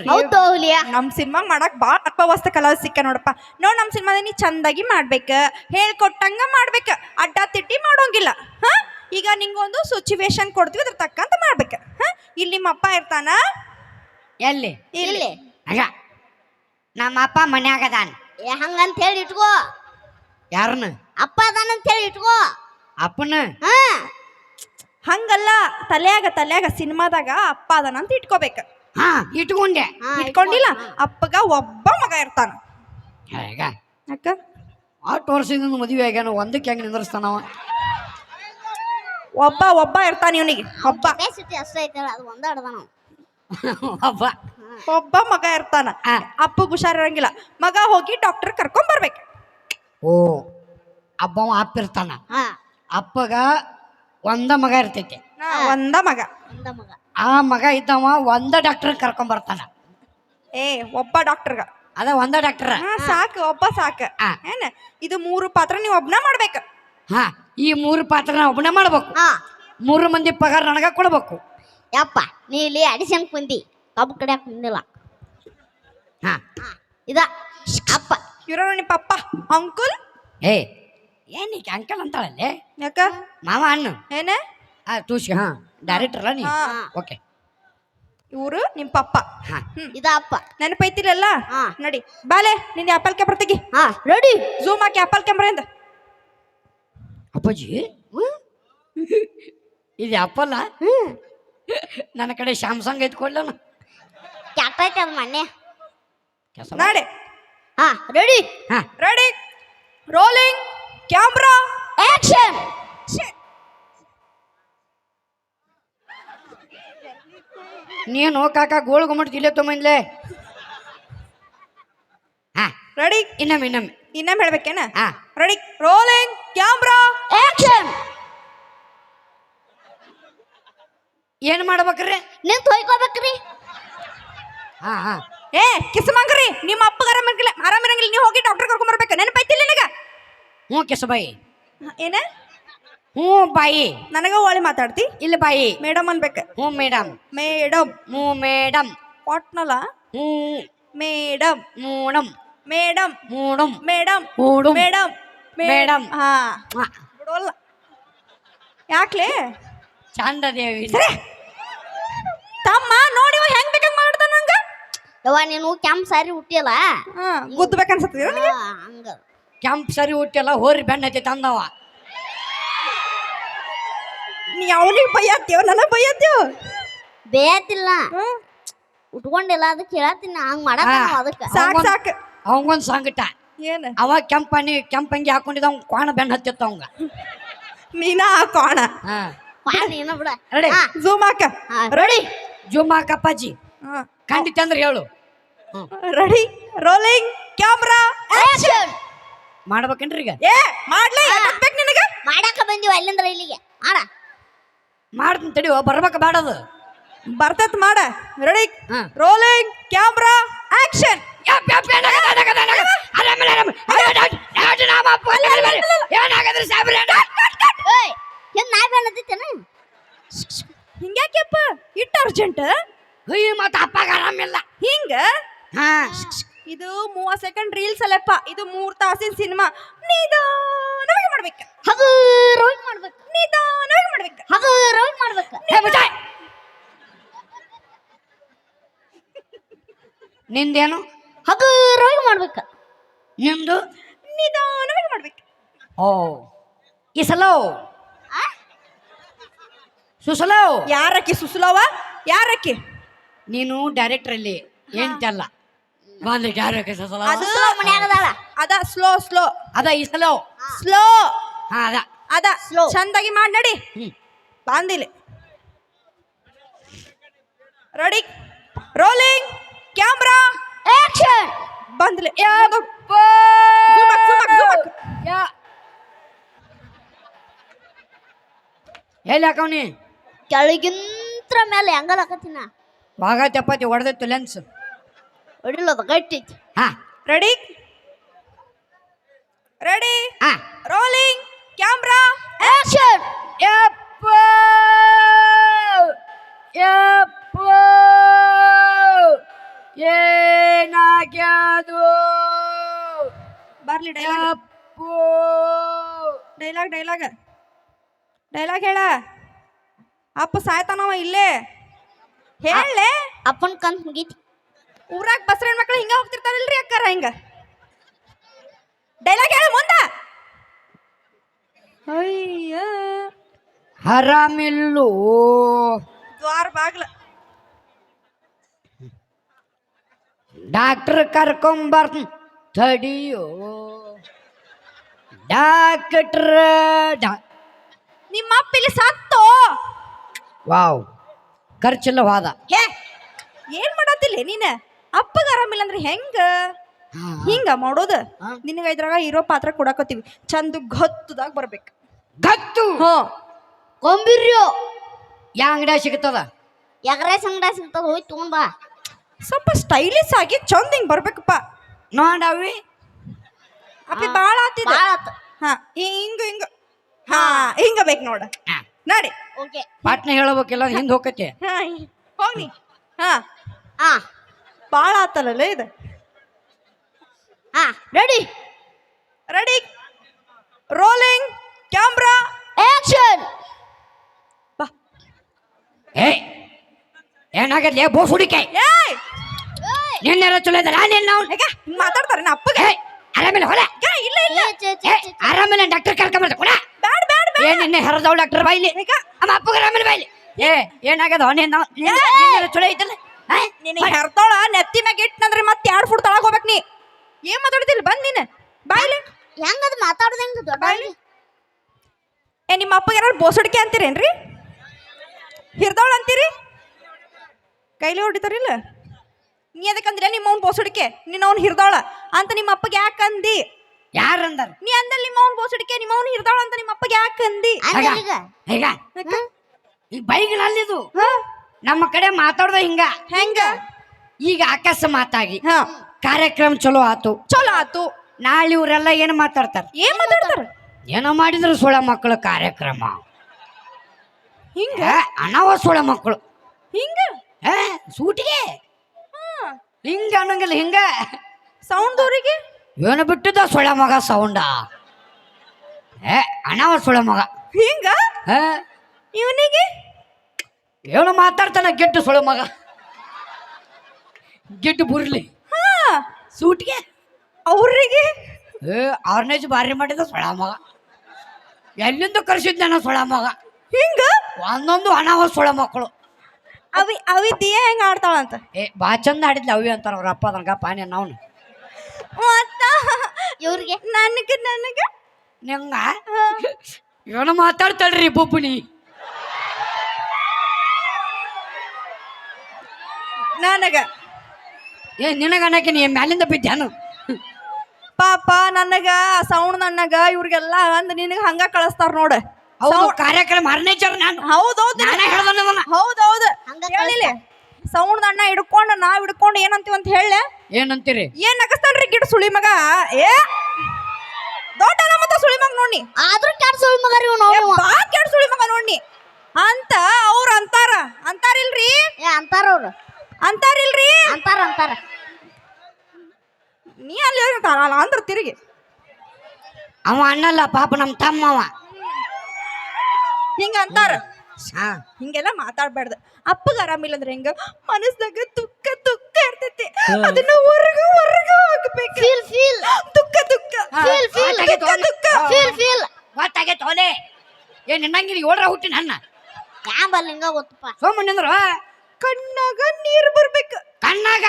ಹೌದು ಹುಲಿಯ. ನಮ್ಮ ಸಿನಿಮಾ ಮಾಡಕ್ ಬಾಳ ಅಪವಸ್ತ ಕಲಾವಿದ ಸಿಕ್ಕ ನೋಡಪ್ಪ. ನೋಡ್ ನಮ್ಮ ಸಿನಿಮಾದ ನೀ ಚಂದಾಗಿ ಮಾಡ್ಬೇಕ ಹೇಳ್ಕೊಟ್ಟಂಗ ಮಾಡ್ಬೇಕ ಅಡ್ಡ ತಿಟ್ಟಿ ಮಾಡೋಂಗಿಲ್ಲ ಹಾ? ಈಗ ನಿಂಗೊಂದು ಸಿಚುವೇಶನ್ ಕೊಡ್ತೀವಿ ಅದ್ರ ತಕ್ಕಂತ ಮಾಡ್ಬೇಕ ಹಾ? ಇಲ್ಲಿ ನಿಮ್ಮ ಅಪ್ಪ ಇರ್ತಾನ? ಎಲ್ಲಿ? ಇಲ್ಲಿ. ಆಗ ನಮ್ಮ ಅಪ್ಪ ಮನ್ಯಾಗ ಅದಾನ. ಏ ಹಂಗಂತ ಹೇಳಿ ಇಟ್ಕೋ. ಯಾರನ್ನ? ಅಪ್ಪ ಅದಾನಂತ ಹೇಳಿ ಇಟ್ಕೋ. ಅಪ್ಪನ ಹಾ. ಹಂಗಲ್ಲ ತಲೆಯಾಗ ತಲೆಯಾಗ ಸಿನಿಮಾದಾಗ ಅಪ್ಪ ಅದನ ಅಂತ ಇಟ್ಕೋಬೇಕು. ಹಾ ಇಟ್ಕೊಂಡೆ. ಇಟ್ಕೊಂಡಿಲ್ಲ. ಅಪ್ಪಗ ಒಬ್ಬ ಮಗ ಇರ್ತಾನ. ಹೇಗ? ಅಕ್ಕ ಆಟ್ ವರ್ಷದಿಂದ ಮದುವೆ ಆಗ್ಯಾನ ಒಂದಕ್ಕೆ ಹೆಂಗೆ ನಿಂದ್ರಸ್ತಾನವ ಒಬ್ಬ ಒಬ್ಬ ಇರ್ತಾನ ಇವನಿಗೆ. ಒಬ್ಬ. ಕೆಪಾಸಿಟಿ ಅಷ್ಟೇ ಐತಲ್ಲ ಅದು ಒಂದ ಅಡ್ದ ನಾವು ಅಬ್ಬ ಒಬ್ಬ ಮಗ ಇರ್ತಾನ. ಅಪ್ಪ ಹುಷಾರ್ ಇರಂಗಿಲ್ಲ ಮಗ ಹೋಗಿ ಡಾಕ್ಟರ್ ಕರ್ಕೊಂಡ್ ಬರ್ಬೇಕು. ಓ ಅಪ್ಪ ಅಪ್ಪ ಇರ್ತಾನ. ಹಾ. ಅಪ್ಪಗ ಒಂದ ಮಗ ಇರ್ತೈತಿ. ಒಂದ ಮಗ. ಒಂದ ಮಗ. ಆ ಮಗ ಇದ್ದವ ಒಂದ ಡಾಕ್ಟರ್ ಕರ್ಕೊಂಡ್ ಬರ್ತಾನ. ಏ ಒಬ್ಬ ಡಾಕ್ಟರ್ಗ ಅದ ಒಂದ ಡಾಕ್ಟರ್ ಹಾ ಸಾಕು ಒಬ್ಬ ಸಾಕು. ಏನ ಏನ್? ಇದು ಮೂರು ಪಾತ್ರ ನೀವು ಒಬ್ನ ಮಾಡ್ಬೇಕು. ಹಾ ಈ ಮೂರು ಪಾತ್ರ ಒಬ್ಬನೇ ಮಾಡ್ಬೇಕು. ಹಾ. ಮೂರು ಮಂದಿ ಪಗಾರ ನನಗ ಕೊಡ್ಬೇಕು. ಯಪ್ಪ ನೀ ಇಲ್ಲಿ ಅಡಿಷನ್ ಕುಂದಿ ಕಬ್ಬು ಕಡಿಯಾಕ ಕುಂದಿಲ್ಲ ಹಾ. ಹಾ ಇದ ಅಪ್ಪ. ಇವ್ರ ನಿಮ್ಮ ಪಪ್ಪ ಅಂಕುಲ್? ಏ ಏನೀಗ ಅಂಕಲ್ ಅಂತಾಳಲ್ಲೇ ಯಾಕ? ಮಾವ ಅಣ್ಣ. ಏನ? ಆ ತೂಸಿ ಹಾ. ಡೈರೆಕ್ಟರ್ ಅಲ್ಲ ನೀ ಹಾ. ಓಕೆ ಇವರು ನಿಮ್ಮ ಪಪ್ಪ. ಹಾ. ಇದ ಅಪ್ಪ. ನೆನಪೈತಿರಲ್ಲ? ಹಾ. ನಡಿ. ಬಾಲೆ ನಿನ್ನ ಆಪಲ್ ಕ್ಯಾಮ್ರಾ ತೆಗಿ. ಹಾ. ರೆಡಿ. ಝೂಮ್ ಹಾಕಿ ಆಪಲ್ ಕ್ಯಾಮ್ರಾ ಇಂದ ಅಪ್ಪಾಜಿ? ಇದು ಅಪ್ಪಲ್ಲ? ನನ್ನ ಕಡೆ ಸ್ಯಾಮ್ಸಂಗ್ ಐತ್ಕೊಳ್ಳನ ಕೆಟ್ಟೈತೆ ಅದು ಮೊನ್ನೆ. ಕೆಲಸ ನಾಡೆ ಹಾ ರೆಡಿ. ಹಾ. ರೆಡಿ. Rolling camera? ಆಕ್ಷನ್ ನೀನು ಕಾಕ ಗೋಳು ಗುಮ್ಮಟ್ ಇಲ್ಲೇ ತೊಗೊಂಬಂದ್ಲೆ. ಹಾ. ರೆಡಿ ಇನ್ನೊಮ್ಮೆ ಇನ್ನೊಮ್ಮೆ. ಇನ್ನೊಮ್ಮೆ ಹೇಳ್ಬೇಕೇನ? ಹಾ. Ready rolling camera? ಆಕ್ಷನ್ ಏನ್ ಮಾಡ್ಬೇಕ್ರಿ? ನಿಂತು ಹೊಯ್ಕೋಬೇಕ್ರಿ ಹಾ ಹಾ. ಏ ಕಿಸ್ಮಂಗ್ರಿ ನಿಮ್ಮ ಅಪ್ಪಗ ಆರಾಮಿರಂಗಿಲ್ಲ ಆರಾಮಿರಂಗಿಲ್ಲ ನೀವು ಹೋಗಿ ಡಾಕ್ಟರ್ ಕರ್ಕೊಂಡ್ ಬರ್ಬೇಕು. ನೆನಪೈತಿಲ್ಲ ನಿನಗ? ಹ್ಞೂ ಕೆಸಬಾಯಿ ಏನ? ಹ್ಞೂ ಬಾಯಿ. ನನಗ ಒಳ್ಳೆ ಮಾತಾಡ್ತಿ? ಇಲ್ಲ ಬಾಯಿ. ಮೇಡಮ್ ಅನ್ಬೇಕು. ಹ್ಞೂ ಮೇಡಮ್. ಮೇಡಮ್. ಹ್ಞೂ ಮೇಡಮ್. ಒಟ್ನಲ್ಲ ಹ್ಞೂ. ಮೇಡಮ್. ಮೂಣಮ್ ಮೇಡಮ್. ಮೂಣಮ್ ಮೇಡಮ್. ಮೂಡು. ಮೇಡಮ್. ಮೇಡಮ್. ಹಾ. ಹಾ ಬಿಡೋಲ್ಲ. ಯಾಕ್ಲೆ? ಚಂದ ದೇವಿ ಸರಿ. ತಮ್ಮ ನೋಡಿ ಹೆಂಗ್ ಬೇಕಂಗ್ ಮಾಡ್ತಾನ ನಂಗ ಯವ್ವ ನೀನು ಕೆಂಪ್ ಸಾರಿ ಹುಟ್ಟಿಯಲ್ಲ? ಗುದ್ದಬೇಕನ್ಸತ್ತೀರ ಹಂಗ. ಕೆಂಪ್ ಸರಿ ಹುಟ್ಟಿಲ್ಲ ಹೋರಿ ಬೆಣ್ಣ ಐತಿ ತಂದವ. ನೀ ಅವನಿಗೆ ಬೈಯತ್ತೀವ ನನಗೆ ಬೈಯತ್ತೀವ ಬೇಯತ್ತಿಲ್ಲ. ಉಟ್ಕೊಂಡಿಲ್ಲ ಅದಕ್ಕೆ ಹೇಳತ್ತೀನಿ ಹಂಗ್ ಮಾಡಕ ಸಾಕು ಅದಕ್ಕೆ. ಸಾಕ್ ಸಾಕ್. ಅವಂಗೊಂದು ಸಂಕಟ. ಏನ್? ಅವ ಕೆಂಪನಿ ಕೆಂಪಂಗಿ ಹಾಕೊಂಡಿದ್ದ ಅವ್ನ್ ಕ್ವಾಣ ಬೆಣ್ಣ ಹತ್ತಿತ್ತ ಅವಂಗ. ನೀನಾ ಕೋಣ ಹಾ. ಏನ ಬಿಡ. ರೆಡಿ. ಜೂಮ್ ಝೂಮ್ ಹಾಕ ರೆಡಿ. ಜುಮ್ ಹಾಕಪ್ಪಾಜಿ. ಖಂಡಿತ ಅಂದ್ರೆ ಹೇಳು. ರೆಡಿ. Rolling camera action. ಮಾಡ್ಬೇಕೇನ್ರಿ ಈಗ? ಏ ಮಾಡ್ಲೇ ಬೇಕು ನಿನಗ? ಮಾಡಾಕ ಬಂದಿವ ಅಲ್ಲಿಂದ್ರ ಇಲ್ಲಿಗೆ. ಮಾಡ. ಮಾಡ್ತೀನಿ ತಡಿಯೋ ಬರ್ಬೇಕು ಬೇಡದು ಬರ್ತತ್ ಮಾಡ. ರೆಡಿ ಹಾ. ರೋಲಿಂಗ್ ಕ್ಯಾಮ್ರಾ ಆಕ್ಷನ್ ಏಯ್ ಏನ್ ನಾಯಿ ಬೆನ್ನತ್ತೇನ ಹಿಂಗ್ಯಾಕೆಪ್ಪ ಇಟ್ಟು ಅರ್ಜೆಂಟ್? ಅಯ್ಯ ಮತ್ತೆ ಅಪ್ಪಾಗ ಆರಾಮಿಲ್ಲ. ಹಿಂಗ? ಹಾ. ಇದು ಮೂವತ್ ಸೆಕೆಂಡ್ ರೀಲ್ಸ್ ಅಲ್ಲಪ್ಪ. ಇದು ಮೂರ್ ತಾಸಿನ ಸಿನಿಮಾ ನಿಧಾನವಾಗಿ ಮಾಡ್ಬೇಕು. ಹಗುರವಾಗಿ ಮಾಡ್ಬೇಕು. ನಿಧಾನವಾಗಿ ಮಾಡ್ಬೇಕು. ಹಗುರವಾಗಿ ಮಾಡ್ಬೇಕು. ಏ ಮುಚ್ಚಾಯ್. ನಿಂದೇನು? ಹಗುರವಾಗಿ ಮಾಡ್ಬೇಕು. ನಿಂದು? ನಿಧಾನವಾಗಿ ಮಾಡ್ಬೇಕು. ಓ ಈ ಸಲೋ ಸುಸಲೋ? ಯಾರಕ್ಕಿ ಸುಸಲೋವಾ? ಯಾರಕ್ಕಿ? ನೀನು ಡೈರೆಕ್ಟರ್ ಅಲ್ಲಿ. ಏನ್ತಲ್ಲ ಯಾರು ಅದು ಮನ್ಯಾಗ ಅದಾಳ ಅದ ಸ್ಲೋ ಸ್ಲೋ ಅದ ಈ ಸ್ಲೋ ಸ್ಲೋ ಹಾ ಅದ. ಅದ ಸ್ಲೋ ಚಂದಾಗಿ ಮಾಡಿ ನಡಿ. ಬಾಂದಿಲಿ ರೆಡಿ ರೋಲಿಂಗ್ ಕ್ಯಾಮ್ರಾ ಆಕ್ಷನ್ ಬಂದ್ಲಿ ಯಪ್ಪ! Zoom back, zoom back, zoom back. ಯಾ- ಎಲ್ಲಿ ಹಾಕವ್ನಿ? ಕೆಳಗಿಂತ್ರ ಮೇಲೆ ಹೆಂಗಲ್ ಹಾಕತ್ತಿನ? ಭಾಗ ಚಪಾತಿ ಹೊಡೆದೈತು ಲೆನ್ಸ್ ಹೊಡಿಲ್ಲ ಅದು ಗಟ್ಟಿ. ಹಾ. ರೆಡಿ ರೆಡಿ ಹಾ. ರೋಲಿಂಗ್ ಕ್ಯಾಮ್ರಾ ಆಕ್ಷನ್ ಯಪ್ಪ ಯಪ್ಪ ಏನಾಗ್ಯಾದು? ಬರ್ಲಿ ಡೈಲಾಗ್ ಯಪ್ಪ ಡೈಲಾಗ್ ಡೈಲಾಗ್ ಡೈಲಾಗ್ ಹೇಳ. ಅಪ್ಪ ಸಾಯ್ತಾನವ ಇಲ್ಲೇ. ಹೇಳಲೆ. ಅಪ್ಪನ ಕಂತ್ ಮುಗೀತಿ. ಊರಾಗ ಬಸರಣ್ಣ ಹೆಣ್ಮಕ್ಳು ಹಿಂಗ ಹೋಗ್ತಿರ್ತಾರಲ್ರಿ ಅಕ್ಕಾರ ಹಿಂಗ? ಡೈಲಾಗ್ ಹೇಳ ಮುಂದ. ಅಯ್ಯ. ಹರಾಮಿಲ್ಲು. ದ್ವಾರ ಬಾಗ್ಲ. ಡಾಕ್ಟರ್ ಕರ್ಕೊಂಬರ್ತ ತಡಿಯೋ. ಡಾಕ್ಟರ್ ನಿಮ್ಮ ಅಪ್ಪ ಇಲ್ಲಿ ಸತ್ತು. ವಾವ್. ಖರ್ಚಿಲ್ಲ ವಾದ ಏನ್ ಮಾಡತ್ತಿಲ್ಲ ನೀನ? ಅಪ್ಪಗ ಆರಾಮಿಲ್ಲ ಅಂದ್ರೆ ಹೆಂಗ? ಹಿಂಗ ಮಾಡೋದು? ಹಾ. ನಿನಗ ಇದ್ರಾಗ ಇರೋ ಪಾತ್ರ ಕೊಡಾಕತ್ತೀವಿ. ಚಂದ ಗೊತ್ತದಾಗ ಬರ್ಬೇಕು. ಗತ್ತು? ಹ್ಞೂ ಕೊಂಬಿರ್ಯೋ ಯಾ ಅಂಗಡಿಯಾಗ ಸಿಗ್ತದ? ಎಗ್ರೈಸ್ ಸಂಗಡ ಸಿಗ್ತದ ಹೋಗಿ ತಗೊಂಡ್ ಬಾ. ಸ್ವಲ್ಪ ಸ್ಟೈಲಿಶ್ ಆಗಿ ಚಂದ ಹಿಂಗ್ ಬರ್ಬೇಕಪ್ಪ. ನೋಡವಿ ಅಪ್ಪಿ ಬಾಳ ಆತಿದ ಹಾ. ಹಿಂಗ ಹಿಂಗ. ಹಾ. ಹಿಂಗ ಬೇಕು ನೋಡ. ನೋಡಿ. ಓಕೆ. ಪಾಟ್ನ ಹೇಳಬೇಕಿಲ್ಲ ಹಿಂದೆ ಹೋಗತ್ತೆ ಹಾ ಹೋಗ್ನಿ ಹಾ. ಹಾ ಬಾಳ ಆತಲ್ಲೇ ಇದು. ಹಾ. Ready ready rolling camera action ಬಾ. ಏ ಏನಾಗದ್ಲೆ ಬೋಸ್ ಹುಡುಕೆ. ಏಯ್! ನಿನ್ನೆಲ್ಲ ಚಲೋ ಇದ್ದಾರೆ ನಿನ್ನ ನಾವು ಹೇಗ ಮಾತಾಡ್ತಾರೆ ನಾ ಅಪ್ಪಗೆ? ಏ ಆರಾಮಿಲ್ಲ ಹೊಲ ಏ, ಇಲ್ಲ ಇಲ್ಲ. ಏ ಆರಾಮಿಲ್ಲ ಡಾಕ್ಟರ್ ಕರ್ಕೊಂಬರ್ತ ಕೊಡ. ಬ್ಯಾಡ ಬ್ಯಾಡ ಬ್ಯಾಡ. ಏ ನಿನ್ನೆ ಹರದವ್ ಡಾಕ್ಟರ್ ಬಾಯ್ಲಿ ನಮ್ಮ ಅಪ್ಪಗ ಆರಾಮಿಲ್ಲ ಬಾಯ್ಲಿ ಏ ಏನಾಗದ ನಿನ್ನ ನಿನ್ನೆಲ್ಲ ಚಲೋ ಐತಲ್ಲ ಆ? ನಿನಗೆ ಹೆರ್ತಾಳ ನೆತ್ತಿ ಮ್ಯಾಗ ಇಟ್ಟನಂದ್ರೆ ಮತ್ತೆ ಎರಡು ಫುಟ್ ತಳಗ ಹೋಗ್ಬೇಕು ನೀ? ಏನ್ ಮಾತಾಡ್ತಿಲ್ಲ ಬಂದ್ ನೀನು. ಬಾಯ್ಲಿ ಅದು ಮಾತಾಡೋದು ಹೆಂಗ ಬಾಯ್ಲಿ ಏ ನಿಮ್ಮ ಅಪ್ಪಗೆ ಏನಾರು ಬೋಸಡಿಕೆ ಅಂತೀರೇನ್ರಿ? ಹಿರ್ದವಳು ಅಂತೀರಿ? ಕೈಲಿ ಹೊಡಿತಾರಿಲ್ಲ ನೀ ಅದಕ್ಕಂದ್ರೆ ನಿಮ್ಮ ಅವ್ನ ಬೋಸಡಿಕೆ. ನಿನ್ನ ಅವ್ನು ಹಿರ್ದವಳ ಅಂತ ನಿಮ್ಮ ಅಪ್ಪಗೆ ಯಾಕೆ ಅಂದಿ? ಯಾರಂದಾರ ನೀ ಅಂದಲ್ಲಿ ನಿಮ್ಮ ಅವ್ನ ಬೋಸಡಿಕೆ ನಿಮ್ಮ ಅವ್ನು ಹಿರ್ದವಳ ಅಂತ ನಿಮ್ಮ ಅಪ್ಪಗೆ ಯಾಕೆ ಅಂದಿ? ಅಂದ್ರ ಈಗ. ಈಗ? ಈ ಬೈಗಳಲ್ಲಿದು ಹಾ? ನಮ್ಮ ಕಡೆ ಮಾತಾಡ್ದ ಹಿಂಗ. ಹೆಂಗ? ಈಗ ಅಕಸ್ಮಾತಾಗಿ ಮಾತಾಗಿ ಕಾರ್ಯಕ್ರಮ ಚಲೋ ಆತು. ಚಲೋ ಆತು. ನಾಳೆ ಇವರೆಲ್ಲ ಏನು ಮಾತಾಡ್ತಾರ? ಏನ್ ಮಾತಾಡ್ತಾರ? ಏನೋ ಮಾಡಿದ್ರು ಸುಳ ಮಕ್ಕಳು ಕಾರ್ಯಕ್ರಮ. ಹಿಂಗ? ಅನಾವ ಸುಳ ಮಕ್ಕಳು. ಹಿಂಗ? ಏ ಸೂಟಿಗೆ? ಹಿಂಗ ಅನ್ನಂಗಿಲ್ಲ ಹಿಂಗ. ಸೌಂಡ್ ಅವರಿಗೆ? ಏನು ಬಿಟ್ಟಿದ್ದ ಸುಳ ಮಗ ಸೌಂಡ ಏ ಅನಾವ ಸುಳ ಮಗ. ಹಿಂಗ? ಏ ಇವನಿಗೆ? ಏನು ಮಾತಾಡ್ತಾನೆ ಗೆಟ್ಟು ಸೊಳ ಮಗ. ಗೆಟ್ಟು ಬುರ್ಲಿ. ಸೂಟ್ಗೆ ಸೂಟಿಗೆ. ಅವ್ರಿಗೆ? ಏ ಆರ್ನೇಜ್ ಬಾರಿ ಮಾಡಿದ ಸೊಳ ಮಗ. ಎಲ್ಲಿಂದ ಕರ್ಸಿದ್ ನಾನು ಸೊಳ ಮಗ? ಹಿಂಗ? ಒಂದೊಂದು ಅನಾವ ಸೊಳ ಮಕ್ಕಳು. ಅವಿ ಅವಿ ದಿಯ ಹೆಂಗ ಆಡ್ತಾಳಂತ ಏ ಬಾ ಚಂದ ಆಡಿದ್ಲ ಅವಿ ಅಂತಾರ ಅವ್ರ ಅಪ್ಪ ಅದನ್ಗ ಪಾನಿ ನಾವು ಮತ್ತ? ಇವ್ರಿಗೆ? ನನಗೆ ನನಗೆ? ನಿಂಗ? ಇವನು ಮಾತಾಡ್ತಾಳ್ರಿ ಬೊಬ್ಬುನಿ ನನಗ. ಏ ನಿನಗ ಅನ್ನಕ್ಕೆ ನೀ ಮ್ಯಾಲಿಂದ ಬಿದ್ದಾನು ಪಾಪ ನನಗ ಸೌಂಡ್ ನನಗ ಇವ್ರಿಗೆಲ್ಲ ಅಂದ್ ನಿನಗ ಹಂಗ ಕಳಿಸ್ತಾರ ನೋಡ. ಹೌದು ಕಾರ್ಯಕ್ರಮ ಹರ್ನೇಚರ್ ನಾನು. ಹೌದೌದು ನಾನೇ ಹೌದು ಹೌದೌದು. ಹಂಗ ಹೇಳಿಲ್ಲ ಸೌಂಡ್ ಅಣ್ಣ ಹಿಡ್ಕೊಂಡು ನಾವ್ ಹಿಡ್ಕೊಂಡು ಏನಂತೀವಿ ಅಂತ ಹೇಳ. ಏನಂತೀರಿ? ಏನ್ ನಗಸ್ತಾನ್ರಿ ಗಿಡ ಸುಳಿ ಮಗ? ಏ ದೊಡ್ಡ ಮತ್ತ ಸುಳಿ ಮಗ ನೋಡಿ ಆದ್ರೂ ಕ್ಯಾಟ್ ಸುಳಿ ಮಗ ರೀ ಕೆಡ್ ಸುಳಿ ಮಗ ನೋಡಿ ಅಂತ ಅವ್ರ ಅಂತಾರ. ಅಂತಾರಿಲ್ರಿ? ಏ ಅಂತಾರ ಅವ್ರು. ಅಂತಾರಿಲ್ರಿ? ಅಂತಾರ ಅಂತಾರ. ನೀ ಅಲ್ಲಿ ಅಂತಾರಲ್ಲ ಅಂದ್ರ ತಿರುಗಿ. ಅವ ಅಣ್ಣಲ್ಲ ಪಾಪ ನಮ್ಮ ತಮ್ಮವ ಹಿಂಗ ಅಂತಾರ? ಹಾ. ಹಿಂಗೆಲ್ಲ ಮಾತಾಡ್ಬಾರ್ದು. ಅಪ್ಪಗ ಆರಾಮಿಲ್ಲ ಅಂದ್ರೆ ಹೆಂಗ? ಮನಸ್ದಾಗ ತುಕ್ಕ ದುಃಖ ಇರ್ತೈತಿ. ಅದನ್ನ ಹೊರಗ ಹೊರಗ ಹಾಕ್ಬೇಕು. ಫೀಲ್ ಫೀಲ್ ತುಕ್ಕ ದುಃಖ ಫೀಲ್ ಫೀಲ್ ದುಃಖ ದುಃಖ. ಫೀಲ್ ಫೀಲ್ ಗೊತ್ತಾಗೈತೆ ಓಲೆ ಏ ನಿನ್ನಂಗಿರಿ ಓಡ್ರ ಹುಟ್ಟಿ ನನ್ನ ಯಾಂಬಲ್ ಹಿಂಗ ಗೊತ್ತಪ್ಪ. ಸೋಮಣ್ಣ ಅಂದ್ರು ಕಣ್ಣಾಗ ನೀರ್ ಬರ್ಬೇಕು. ಕಣ್ಣಾಗ?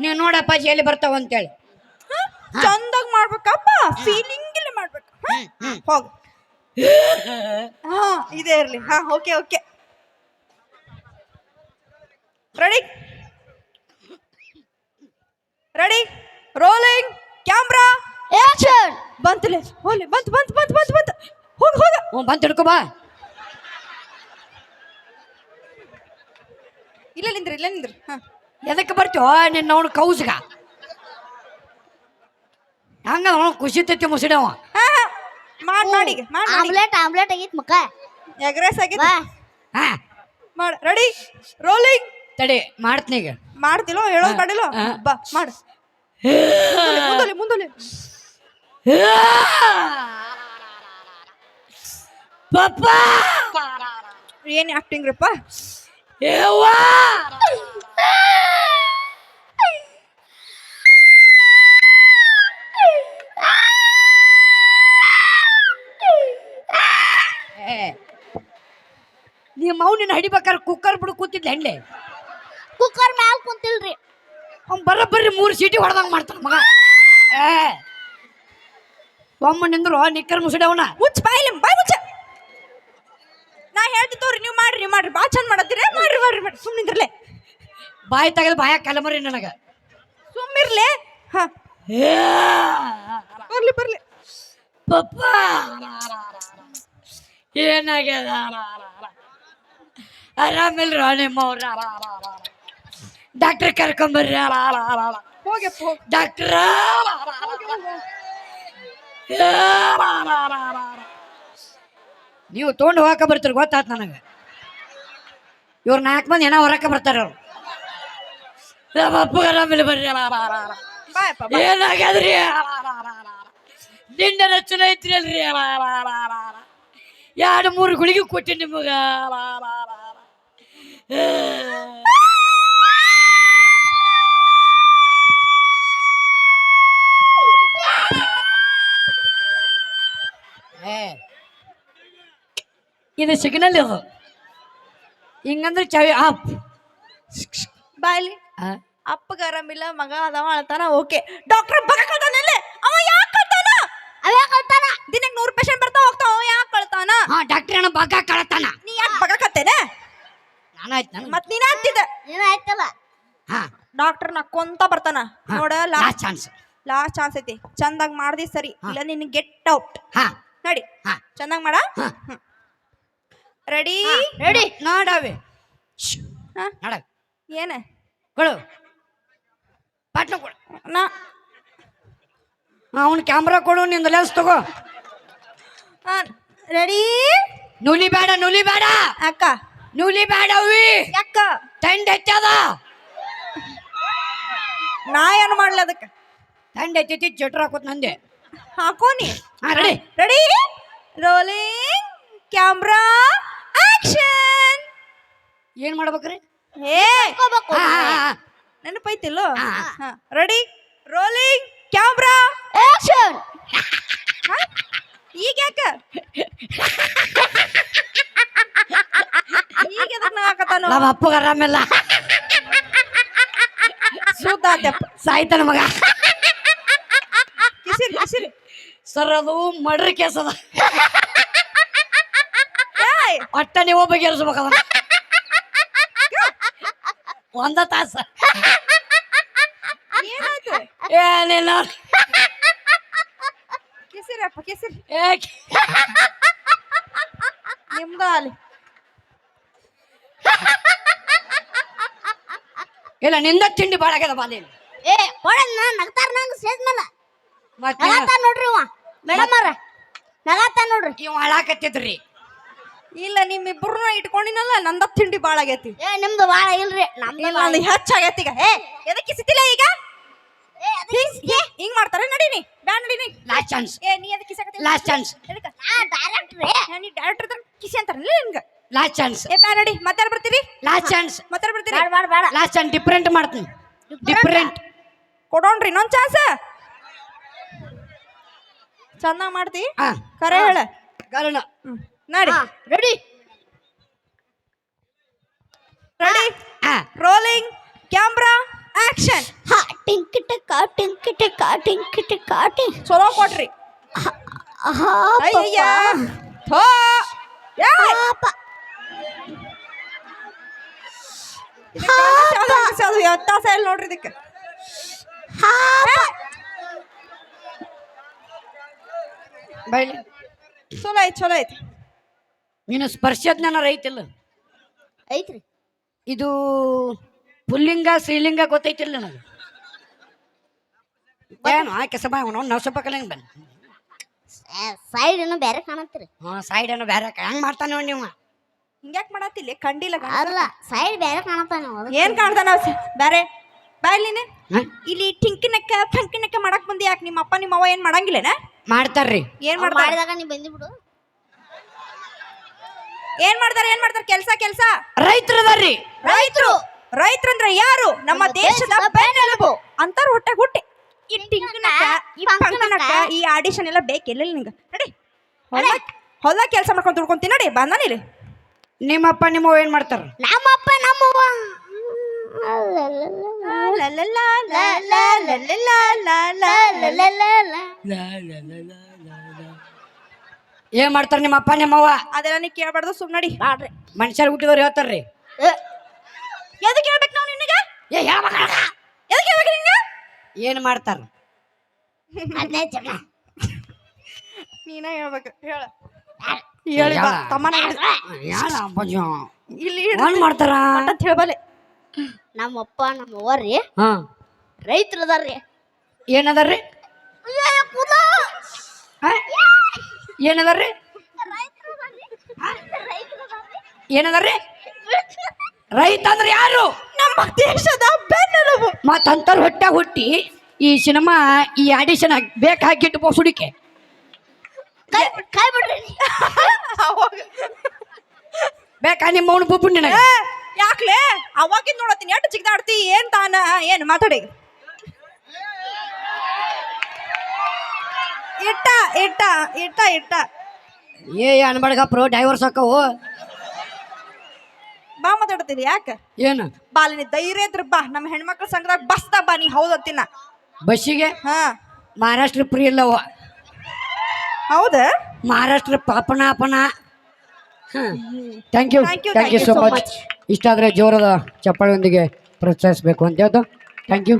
ನೀವು ನೋಡಪ್ಪ ಎಲ್ಲಿ ಬರ್ತಾವ ಅಂತೇಳಿ. ಚಂದಾಗ ಮಾಡ್ಬೇಕಪ್ಪ ಫೀಲಿಂಗ್ ಇಲ್ಲಿ ಮಾಡ್ಬೇಕು. ಹೋಗ ಹೋಗ್. ಹಾ ಇದೇ ಇರ್ಲಿ. ಹಾ okay okay. Ready ready rolling camera action ಬಂತಲೆ ಹೋಲಿ ಬಂತು ಬಂತು ಬಂತು ಬಂತು ಬಂತು. ಹೋಗ ಹೋಗ. ಬಂತು ಹಿಡ್ಕೊ ಬಾ. ಇಲ್ಲ ನಿಂದ್ರಿ ಇಲ್ಲ ನಿಂದ್ರಿ. ಹಾ. ಎದಕ್ಕೆ ಬರ್ತೀವೋ ನಿನ್ನ ಅವನು ಕೌಸ್ಗ. ಹಂಗ ಅವನು ಖುಷಿ ತೈತಿ ಮುಸಿಡವ ಹಾ ಹಾ. ಮಾಡ್ ಮಾಡಿ ಮಾಡ್ ಮಾಡಿ ಆಮ್ಲೆಟ್ ಆಮ್ಲೆಟ್ ಆಗಿತ್ತು ಮಕ್ಕ ಎಗ್ರೆಸ್ ಆಗಿತ್ತು ಬಾ. ಹಾ. ಮಾಡ್ ರೆಡಿ ರೋಲಿಂಗ್ ತಡಿ ಮಾಡ್ತೀನಿ ಈಗ. ಮಾಡ್ತಿಲೋ ಹೇಳೋ ಮಾಡಿಲೋ. ಬಾ ಮಾಡು. ಮುಂದೋಲಿ ಮುಂದೋಲಿ ಪಪ್ಪ ಏನ್ ಆಕ್ಟಿಂಗ್ ರೀಪ್ಪ? ಅವ್ ನಿನ್ನ ಹಿಡಿಬೇಕಾದ್ರೆ ಕುಕ್ಕರ್ ಬಿಡು ಕೂತಿದ್ಲ ಹೆಂಡೆ ಕುಕ್ಕರ್ ಮ್ಯಾಲ ಕುಂತಿಲ್ರಿ. ಅವ್ನು ಬರೋಬ್ಬರಿ ಮೂರು ಸೀಟಿ ಹೊಡೆದಂಗೆ ಮಾಡ್ತಾನ ಮಗ. ಏ ಒಮ್ಮ ನಿಂದ್ರು ನಿಕ್ಕರ್ ಮುಸುಡಿ ಅವನ ಮುಚ್ಚ ಬಾಯಿಲಿ ಬಾಯ್ ಮುಚ್ಚ ನಾ ಹೇಳ್ತಿತ್ತವ್ರಿ ನೀವು ಮಾಡ್ರಿ ನೀವು ಮಾಡ್ರಿ ಭಾಳ ಚಂದ ಮಾಡತ್ತೀರ ಮಾಡ್ರಿ ಮಾಡ್ರಿ ಮಾಡ್ರಿ ಸುಮ್ಮನಿದ್ರಲೆ ಬಾಯಿ ತೆಗೆದು ಬಾಯ ಕಲಮರಿ ನನಗೆ ಸುಮ್ಮಿರ್ಲೆ ಹಾ ಏ ಬರ್ಲಿ ಬರ್ಲಿ ಪಪ್ಪ ಏನಾಗ್ಯದ ಆರಾಮಿಲ್ರ ನಿಮ್ಮವ್ರ ಡಾಕ್ಟರ್ ಕರ್ಕೊಂಬರ್ರಿ ಹೋಗ್ಯಪ್ಪ ಹೋಗ್ ಡಾಕ್ಟ್ರ ನೀವು ತೊಗೊಂಡು ಹೋಗಕ್ಕೆ ಬರ್ತೀರಿ ಗೊತ್ತಾತ್ ನನಗೆ ಇವ್ರು ನಾಲ್ಕು ಮಂದಿ ಏನೋ ಹೊರಕ್ಕೆ ಬರ್ತಾರೆ ಅವ್ರು ನಮ್ಮ ಅಪ್ಪಗ ಆರಾಮಿಲ್ಲ ಬರ್ರಿ ಬಾಯಪ್ಪ ಬಾ. ಏನಾಗ್ಯದ್ರಿ ನಿಂಡ ರಚನೆ ಐತ್ರಿ ಅಲ್ರಿ ಎರಡು ಮೂರು ಗುಳಿಗೆ ಕೊಟ್ಟಿ ನಿಮಗ ಏ, ಇದು ಸಿಗ್ನಲ್ ಇದು. ಹಿಂಗಂದ್ರೆ ಚವಿ ಆಪ್. ಬಾಯ್ಲಿ. ಅಪ್ಪ ಅಪ್ಪಗ ಆರಾಮಿಲ್ಲ ಮಗ ಅದಾವ ಅಳ್ತಾನ ಓಕೆ. ಡಾಕ್ಟರ್ ಬಗ ಕಳ್ತಾನಲ್ಲೇ ಅವ ಯಾಕೆ ಕಳ್ತಾನ? ಅವೇ ಕಳ್ತಾನ? ದಿನಕ್ಕೆ ನೂರು ಪೇಷಂಟ್ ಬರ್ತಾ ಹೋಗ್ತಾವ ಅವ ಯಾಕೆ ಕಳ್ತಾನ? ಹಾ ಡಾಕ್ಟರ್ ಅಣ್ಣ ಬಗ ಕಳ್ತಾನ. ನೀ ಯಾಕೆ ಬಗಕತ್ತೇನ ನಾನಾಯ್ತು ನಾನು ಮತ್ ನೀನ್ ಅಂತಿದ್ದ ಏನಾಯ್ತಲ್ಲ ಹಾ. ಡಾಕ್ಟರ್ ನಕ್ಕೊಂತ ಬರ್ತಾನ. ನೋಡ ಲಾಸ್ಟ್ ಚಾನ್ಸ್ ಲಾಸ್ಟ್ ಚಾನ್ಸ್ ಐತಿ. ಚಂದಾಗಿ ಮಾಡ್ದಿ ಸರಿ. ಇಲ್ಲ ನಿನ್ ಗೆಟ್ ಔಟ್ ಹಾ. ನೋಡಿ. ಹಾ. ಚಂದಾಗ್ ಮಾಡ. ಹಾ. ರೆಡಿ? ರೆಡಿ. ನೋಡವೆ. ನೋಡ. ಏನ? ಕೊಡು. ಪಾಟ್ನ ಕೊಡು. ನಾ ಅವನು ಕ್ಯಾಮ್ರಾ ಕೊಡು ನಿಂದ ಲೆನ್ಸ್ ತಗೋ. ರೆಡಿ? ನೂಲಿ ಬೇಡ ನೂಲಿ ಬೇಡ ಅಕ್ಕ. ನೂಲಿ ಬೇಡ ಅವಿ ಯಾಕ? ತಂಡ ಹೆಚ್ಚದ ನಾ ಏನು ಮಾಡ್ಲಿ ಅದಕ್ಕೆ? ತಂಡ ಹೆಚ್ಚೈತಿ ಜಟ್ರ ಹಾಕೋತ್ ನಂದೆ. ಹಾಕೋನಿ ready. Ready? Rolling camera action ಏನ್ ಮಾಡ್ಬೇಕ್ರಿ? ಏ. ನೆನಪೈತಿಲ್ಲೋ? ರೆಡಿ ರೋಲಿಂಗ್ ಕ್ಯಾಮ್ರಾ ಆಕ್ಷನ್ ಈಗ ಯಾಕ? ಈಗ ಅದನ್ನ ನಾಕತಾನು ನಮ್ಮ ಅಪ್ಪಗ ಆರಾಮಿಲ್ಲ ಸುದ್ದ ಆತ್ಯಪ್ಪ ಸಾಯ್ತಾನ ಮಗ. ಕಿಸಿರಿ ಕಿಸಿರಿ. ಸರ್ ಅದು ಮಡ್ರಿ ಕೇಸ್ ಅದ. ಏಯ್ ಒಟ್ಟ ನೀವು ಬಗೆಹರಿಸ್ಬೇಕು ಅದನ್ನ ಒಂದ ತಾಸ. ಏನಿಲ್ಲ ಕಿಸಿರಪ್ಪ ಕಿಸಿರಿ. ಏ ನಿಮ್ದ ಅಲ್ಲಿ ಇಲ್ಲ ನಿಂದ ತಿಂಡಿ ಭಾಳ ಆಗ್ಯದ ಬಾಲಿ ಏ ಕೊಡಲ್ಲ ನಗ್ತಾರ ನಂಗೆ ಸ್ಟೇಜ್ ಮೇಲೆ ಮತ್ತೆ ನಗಾತಾನ ನೋಡ್ರಿ ಇವ. ಮೇಡಮ್ ಅವ್ರ. ನಗಾತಾನ ನೋಡ್ರಿ. ಇವ್ ಹಾಳಾಕತ್ತಿದ್ರಿ. ಇಲ್ಲ ನಿಮ್ಮಿಬ್ರು ಇಟ್ಕೊಂಡಿನಲ್ಲ ನಂದ ತಿಂಡಿ ಬಾಳ ಆಗೈತಿ. ಏ ನಿಮ್ದು ಬಾಳ ಇಲ್ರಿ ನಮ್ದು ಇಲ್ಲ ನಂದು ಹೆಚ್ಚಾಗೈತಿ ಈಗ. ಏ ಎದಕ್ಕೆ ಕಿಸಿತಿಲ್ಲ ಈಗ? ಹಿಂಗ್- ಮಾಡ್ತಾರ ನಡೀನಿ ಬ್ಯಾ ನಡೀನಿ ಲಾಸ್ಟ್ ಚಾನ್ಸ್ ಏ ನೀ ಅದಕ್ಕೆ ಕಿಸಕತ್ತಿ? ಲಾಸ್ಟ್ ಚಾನ್ಸ್ ಎದಕ್ಕೆ? ನಾ ಡೈರೆಕ್ಟ್ ರೀ. ಏ, ನೀ ಡೈರೆಕ್ಟರ್ ಕಿಸಿ ಅಂತಾರಲ್ಲ ನಿಮ್ಗ? ಲಾಸ್ಟ್ ಚಾನ್ಸ್ ಏ ಬ್ಯಾ ನಡಿ. ಮತ್ತೆ ಬರ್ತೀರಿ? ಲಾಸ್ಟ್ ಚಾನ್ಸ್ ಮತ್ತೆ ಬರ್ತೀರಿ? ಬೇಡ ಬೇಡ ಬೇಡ ಲಾಸ್ಟ್ ಚಾನ್ಸ್ ಡಿಫರೆಂಟ್ ಮಾಡ್ತೀನಿ. ಡಿಫ್ರೆಂಟ್ ಕೊಡೋಣ್ರಿ ಇನ್ನೊಂದು ಚಾನ್ಸ್ ಚೆನ್ನಾಗಿ ಮಾಡ್ತಿ? ಕರೆ ಹೇಳ. ಕಾರಣ. ಹ್ಮ್. ನಡಿ. ರೆಡಿ ರೆಡಿ ಆ ರೋಲಿಂಗ್ ಕ್ಯಾಮ್ರಾ ಆಕ್ಷನ್ ಹಾ ಟಿಂಕ್ ಟಕ ಟಿಂಕ್ ಟಕ ಟಿಂಕ್ ಟಕ ಟಿಂಕ್ ಚಲೋ ಕೊಟ್ರಿ ಹಾ ಅಯ್ಯ ಹೋ ಏಯ್! ಪಾಪ. ಅದು ವ್ಯತ್ಯಾಸ ಇಲ್ಲ ನೋಡ್ರಿ ಇದಕ್ಕೆ. ಹಾ ಬೈಲಿ ಚಲೋ ಐತಿ ಚಲೋ ಐತಿ ನೀನು ಸ್ಪರ್ಶಜ್ಞಾನ ರೈತಿಲ್ಲ? ಐತ್ರಿ. ಇದು ಪುಲ್ಲಿಂಗ ಶ್ರೀಲಿಂಗ ಗೊತ್ತೈತಿಲ್ಲ ನನಗೆ? ಏನು? ಆ ಕೆಸ ಬಾ ಅವ್ನು ನಾವು ಸ್ವಲ್ಪ ಕಲಿಂಗ್ ಬನ್ನಿ. ಸೈಡ್ ಏನೋ ಬೇರೆ ಕಾಣತ್ರಿ. ಹಾಂ ಸೈಡ್ ಏನೋ ಬೇರೆ ಹೆಂಗ್ ಮಾಡ್ತಾನೆ ನೋಡಿ ನೀವು? ಹಿಂಗ್ಯಾಕ್ ಮಾಡತ್ತಿಲ್ಲ ಕಂಡಿಲ್ಲ. ಅಲ್ಲ ಸೈಡ್ ಬೇರೆ ಕಾಣತ್ತಾನ ಏನ್ ಕಾಣ್ತಾನ ಬೇರೆ ಬಾಯ್ಲಿನ ಇಲ್ಲಿ ಟಿಂಕಿನಕ್ಕ ಫಂಕಿನಕ್ಕ ಮಾಡಕ್ ಬಂದಿ ಯಾಕೆ? ನಿಮ್ಮ ಅಪ್ಪ ನಿಮ್ಮ ಅವ್ವ ಏನ್ ಮಾಡಂಗಿಲ್ಲನ? ಮಾಡ್ತಾರ್ರಿ. ಏನ್ ಮಾಡಿದಾಗ ನೀ ಬಂದಿ ಬಿಡು ಏನ್ ಮಾಡ್ತಾರೆ ಏನ್ ಮಾಡ್ತಾರ ಕೆಲಸ ಕೆಲಸ ರೈತರದಾರ್ರಿ ರೈತರು ರೈತರಂದ್ರ ಯಾರು ನಮ್ಮ ದೇಶದ ಬೆನ್ನೆಲುಬು ಅಂತಾರ ಹೊಟ್ಟೆ ಹುಟ್ಟಿ ಈ ಈ ಪಂಕನಕ ಈ ಆಡಿಷನ್ ಎಲ್ಲ ಬೇಕಿಲ್ಲ ನಿಂಗ ನಡಿ ಹೊಲಕ್ ಹೊಲ ಕೆಲಸ ಮಾಡ್ಕೊಂಡು ದುಡ್ಕೊಂತೀನಿ ನೋಡಿ ನೀರಿ ನಿಮ್ಮಪ್ಪ ನಿಮ್ಮವ್ವ ಏನ್ ಮಾಡ್ತಾರ ನಮ್ಮಪ್ಪ ನಮ್ಮವ್ವ ಏನ್ ಮಾಡ್ತಾರ ನಿಮ್ಮಪ್ಪ ನಿಮ್ಮವ್ವ ಅದೆಲ್ಲ ನೀ ಕೇಳ್ಬಾರ್ದು ಸುಮ್ ನಡಿ. ಬಾಡ್ರಿ ಮನುಷ್ಯರು ಹುಟ್ಟಿದವ್ರು ಹೇಳ್ತಾರ್ರಿ. ಎದಕ್ಕೆ ಹೇಳ್ಬೇಕು ನಾವು ನಿನಗೆ ಏ ಹೇಳ್ಬೇಕ ಎದಕ್ಕೆ ಹೇಳ್ಬೇಕು ನಿನಗೆ? ಏನ್ ಮಾಡ್ತಾರ? ಅದ್ನೇ ಜನ ನೀನೇ ಹೇಳ್ಬೇಕು ಹೇಳ. ಹೇಳಿ ಬಾ, ತಮ್ಮನ. ಯಾರ? ಅಪ್ಪಾಜಿ? ಇಲ್ಲಿ ಏನ್ ಮಾಡ್ತಾರ? ಅಂತ ಹೇಳ್ಬಲ್ಲೆ. ನಮ್ಮಪ್ಪ ನಮ್ಮವ್ವ ರೀ ಹಾ. ರೈತರು ಅದಾರ್ರಿ. ಏನದಾರ್ರಿ ಹಾ? ಏನದಾರ್ರಿ? ಏನದಾರ್ರಿ? ರೈತ ಅಂದ್ರೆ ಯಾರು? ನಮ್ಮ ದೇಶದ ಬೆನ್ನೆಲುಬು. ಮತ್ತ ಹೊಟ್ಟೆ ಹುಟ್ಟಿ ಈ ಸಿನಿಮಾ ಈ ಆಡಿಷನ್ ಬೇಕು ಹಾಕಿಟ್ಟು ಬೋಸುಡಿಕೆ ಕೈ ಕೈ ಬಿಡ್ರಿ. ಅವಾಗ ಬೇಕಾ ನಿಮ್ಮ ಅವನು ಬುಬ್ಬು ನಿನಗೆ ಯಾಕ್ಲೆ? ಅವಾಗಿಂದ ನೋಡತ್ತೀನಿ. ಎಷ್ಟು ಜಿಗ್ದಾಡ್ತಿ? ಏನ್ ತಾನ? ಏನು ಮಾತಾಡಿ? ಇಟ್ಟ ಇಟ್ಟ ಇಟ್ಟ ಇಟ್ಟ. ಏ ಅನ್ಬಡ್ಗಪ್ರು ಡೈವರ್ಸ್ ಹಾಕವು ಬಾ ಮಾತಾಡ್ತೀನಿ ಯಾಕೆ? ಏನು? ಬಾಲಿನಿ ಧೈರ್ಯ ಇದ್ರ ಬಾ ನಮ್ಮ ಹೆಣ್ಮಕ್ಳ ಸಂಘದಾಗ ಬಸ್ದ ಬಾ ನೀ ಹೌದತ್ತಿನ ಬಸ್ಸಿಗೆ? ಹಾ. ಮಹಾರಾಷ್ಟ್ರ ಫ್ರೀ ಇಲ್ಲವ. ಹೌದ? ಮಹಾರಾಷ್ಟ್ರ ಪಾಪನ ಅಪನ thank you Thank you, thank you so so much ಇಷ್ಟಾದರೆ ಜೋರದ ಚಪ್ಪಾಳಿಯೊಂದಿಗೆ ಪ್ರೋತ್ಸಾಹಿಸಬೇಕು ಅಂತ ಹೇಳ್ತು ಥ್ಯಾಂಕ್ ಯು